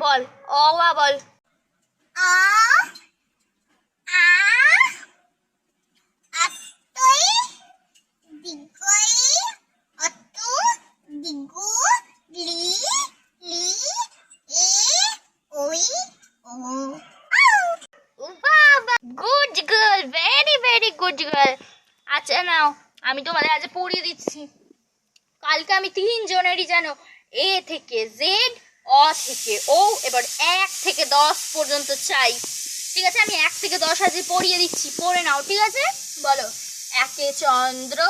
বল অ আ বল। আ আ আতই দিগই অতু দিগু লি লি এ ওই ও। বাবা good girl very very good girl আচ্ছা নাও আমি তোমাদের আজ পড়িয়ে দিচ্ছি। কালকে আমি তিনজনেরই যেন এ থেকে জেড অ থেকে ও এবার এক থেকে দশ পর্যন্ত চাই। ঠিক আছে? আমি এক থেকে দশ আজকে পড়িয়ে দিচ্ছি। পড়ে নাও ঠিক আছে? বলো। একে চন্দ্র।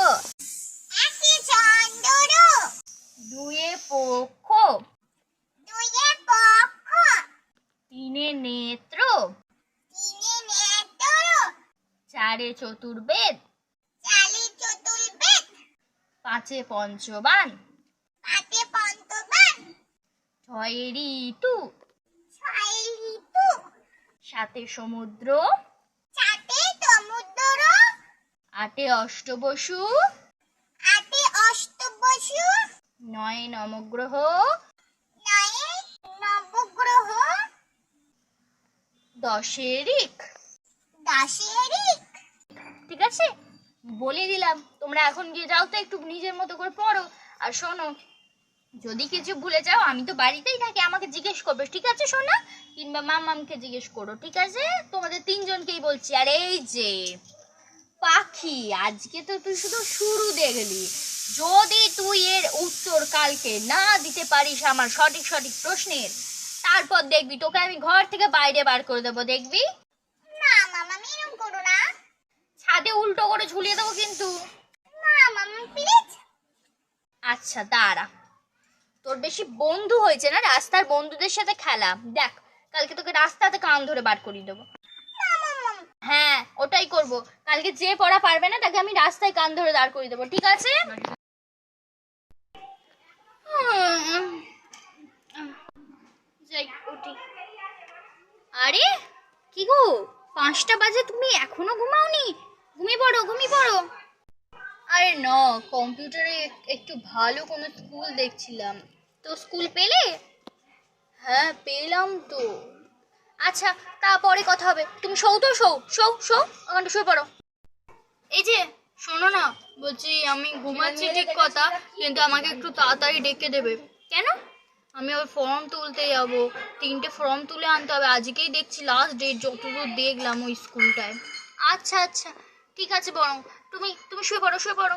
চন্দ্র। দুয়ে পক্ষ। দুয়ে পক্ষ। তিনে নেত্র। তিনে নেত্র। চারে চতুর্বেদ। চতুর্বেদ পাঁচে পঞ্চবান। পাতে পন্তবান ছয়ে ঋতু। ছয় ঋতু। সাতে সমুদ্র। চাতে সমুদ্র। আটে অষ্টবসু। আটে অষ্টবসু। নয়ে নবগ্রহ। নয়ে নবগ্রহ। দশে ঋক। দশে ঋক। ঠিক আছে? বলে দিলাম, তোমরা এখন গিয়ে যাও তো একটু নিজের মতো করে পড়ো। আর শোনো, যদি কিছু ভুলে যাও, আমি তো বাড়িতেই থাকি, আমাকে জিজ্ঞেস করবে, ঠিক আছে সোনা? কিংবা মামামকে জিজ্ঞেস করো, ঠিক আছে? তোমাদের তিনজনকেই বলছি। আর এই যে, পাখি, আজকে তো তুই শুধু শুরু দেখলি। যদি তুই এর উত্তর কালকে না দিতে পারিস আমার সঠিক সঠিক প্রশ্নের, তারপর দেখবি, তোকে আমি ঘর থেকে বাইরে বার করে দেবো, দেখবি না মামা এরকম করো না ছাদে উল্টো করে ঝুলিয়ে দেবো কিন্তু। আচ্ছা দাঁড়া। তোর বেশি বন্ধু হয়েছে না রাস্তার বন্ধুদের সাথে খেলা? দেখ কালকে তোকে রাস্তাতে কান ধরে বার করিয়ে দেবো। হ্যাঁ ওটাই করব। কালকে যে পড়া পারবে না তাকে আমি রাস্তায় কান ধরে দাঁড় করিয়ে দেবো ঠিক আছে? আরে কি গো? পাঁচটা বাজে তুমি এখনও ঘুমাওনি? ঘুমিয়ে পড়ো ঘুমিয়ে পড়ো। আরে না, কম্পিউটারে একটু ভালো কোনো স্কুল দেখছিলাম। তো স্কুল পেলে? হ্যাঁ পেলাম তো। আচ্ছা তারপরে কথা হবে। তুমি শো তো শো শো শো ওখানটা শুয়ে পড়ো। এই যে, শোনো না, বলছি আমি ঘুমাচ্ছি ঠিক কথা, কিন্তু আমাকে একটু তাড়াতাড়ি ডেকে দেবে। কেন? আমি ওই ফর্ম তুলতে যাব। তিনটে ফর্ম তুলে আনতে হবে। আজকেই দেখছি লাস্ট ডেট যতদূর দেখলাম ওই স্কুলটায় আচ্ছা আচ্ছা। ঠিক আছে বরং তুমি তুমি শুয়ে পড়ো শুয়ে পড়ো।